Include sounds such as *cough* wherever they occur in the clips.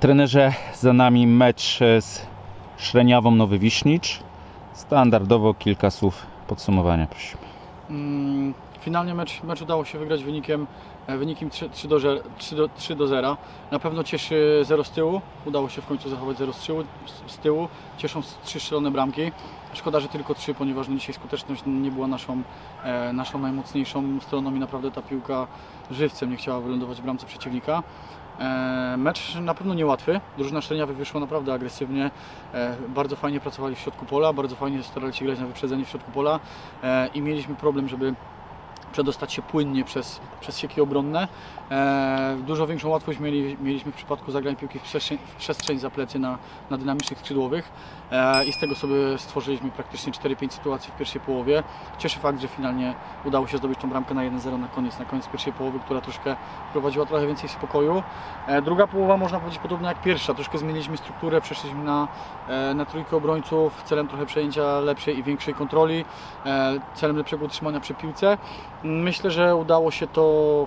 Trenerze, za nami mecz e, z Szreniawą Nowy Wiśnicz. Standardowo kilka słów podsumowania prosimy. Mm, Finalnie mecz, mecz udało się wygrać wynikiem, e, wynikiem 3, 3, do, 0, 3, do, 3 do 0. Na pewno cieszy 0 z tyłu. Udało się w końcu zachować 0 z tyłu. Z, z tyłu. Cieszą trzy strzelone bramki. Szkoda, że tylko trzy, ponieważ no dzisiaj skuteczność nie była naszą, e, naszą najmocniejszą stroną i naprawdę ta piłka żywcem nie chciała wylądować w bramce przeciwnika. E, Mecz na pewno niełatwy. Drużyna Szczelniawy wyszła naprawdę agresywnie. E, Bardzo fajnie pracowali w środku pola, bardzo fajnie starali się grać na wyprzedzenie w środku pola e, i mieliśmy problem, żeby przedostać się płynnie przez, przez sieki obronne. E, dużo większą łatwość mieli, mieliśmy w przypadku zagrań piłki w przestrzeń, w przestrzeń za plecy na, na dynamicznych skrzydłowych e, i z tego sobie stworzyliśmy praktycznie 4-5 sytuacji w pierwszej połowie. Cieszy fakt, że finalnie udało się zdobyć tą bramkę na 1-0 na koniec, na koniec pierwszej połowy, która troszkę wprowadziła trochę więcej spokoju. E, druga połowa można powiedzieć podobna jak pierwsza, troszkę zmieniliśmy strukturę, przeszliśmy na, e, na trójkę obrońców celem trochę przejęcia lepszej i większej kontroli, e, celem lepszego utrzymania przy piłce. Myślę, że udało się to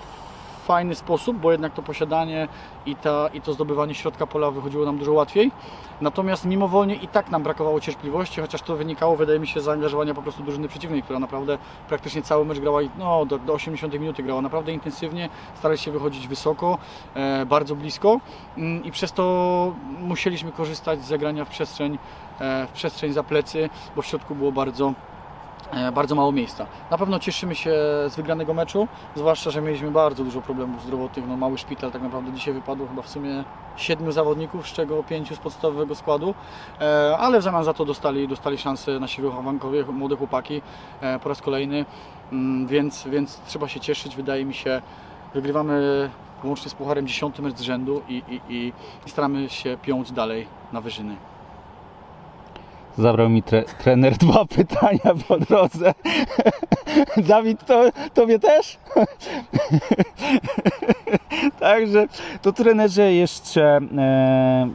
w fajny sposób, bo jednak to posiadanie i, ta, i to zdobywanie środka pola wychodziło nam dużo łatwiej. Natomiast mimowolnie i tak nam brakowało cierpliwości, chociaż to wynikało, wydaje mi się, z zaangażowania po prostu drużyny przeciwnej, która naprawdę praktycznie cały mecz grała no, do, do 80 minuty grała naprawdę intensywnie, starali się wychodzić wysoko, e, bardzo blisko mm, i przez to musieliśmy korzystać z zagrania w przestrzeń, e, w przestrzeń za plecy, bo w środku było bardzo bardzo mało miejsca. Na pewno cieszymy się z wygranego meczu, zwłaszcza, że mieliśmy bardzo dużo problemów zdrowotnych. No, mały szpital tak naprawdę dzisiaj wypadło chyba w sumie siedmiu zawodników, z czego pięciu z podstawowego składu, e, ale w zamian za to dostali, dostali szansę nasi wychowankowie, młode chłopaki e, po raz kolejny, Mm, więc, więc trzeba się cieszyć. Wydaje mi się, wygrywamy łącznie z Pucharem dziesiąty mecz z rzędu i, i, i staramy się piąć dalej na wyżyny. Zabrał mi tre, trener *laughs* dwa pytania po drodze. *laughs* Dawid, to, tobie też? *laughs* Także to trenerze jeszcze e,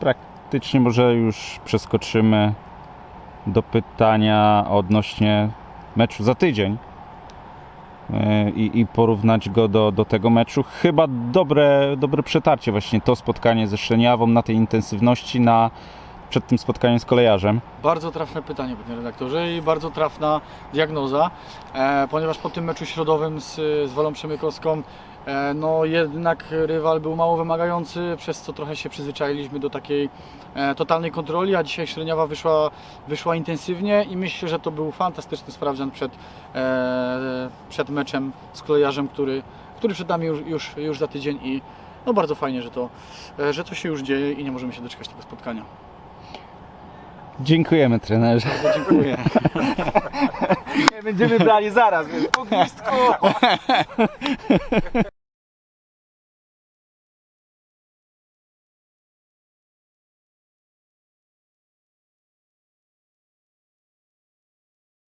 praktycznie może już przeskoczymy do pytania odnośnie meczu za tydzień e, i, i porównać go do, do tego meczu. Chyba dobre, dobre przetarcie właśnie to spotkanie ze Szczeniawą na tej intensywności na przed tym spotkaniem z kolejarzem. Bardzo trafne pytanie, panie redaktorze, i bardzo trafna diagnoza, e, ponieważ po tym meczu środowym z, z Wolą Przemykowską, e, no jednak rywal był mało wymagający, przez co trochę się przyzwyczailiśmy do takiej e, totalnej kontroli, a dzisiaj Średniowa wyszła, wyszła intensywnie i myślę, że to był fantastyczny sprawdzian przed, e, przed meczem z kolejarzem, który, który przed nami już, już, już za tydzień i no bardzo fajnie, że to, e, że to się już dzieje i nie możemy się doczekać tego spotkania. Dziękujemy trenerze. Bardzo dziękuję. Będziemy brali zaraz, więc po gwizdku. *laughs*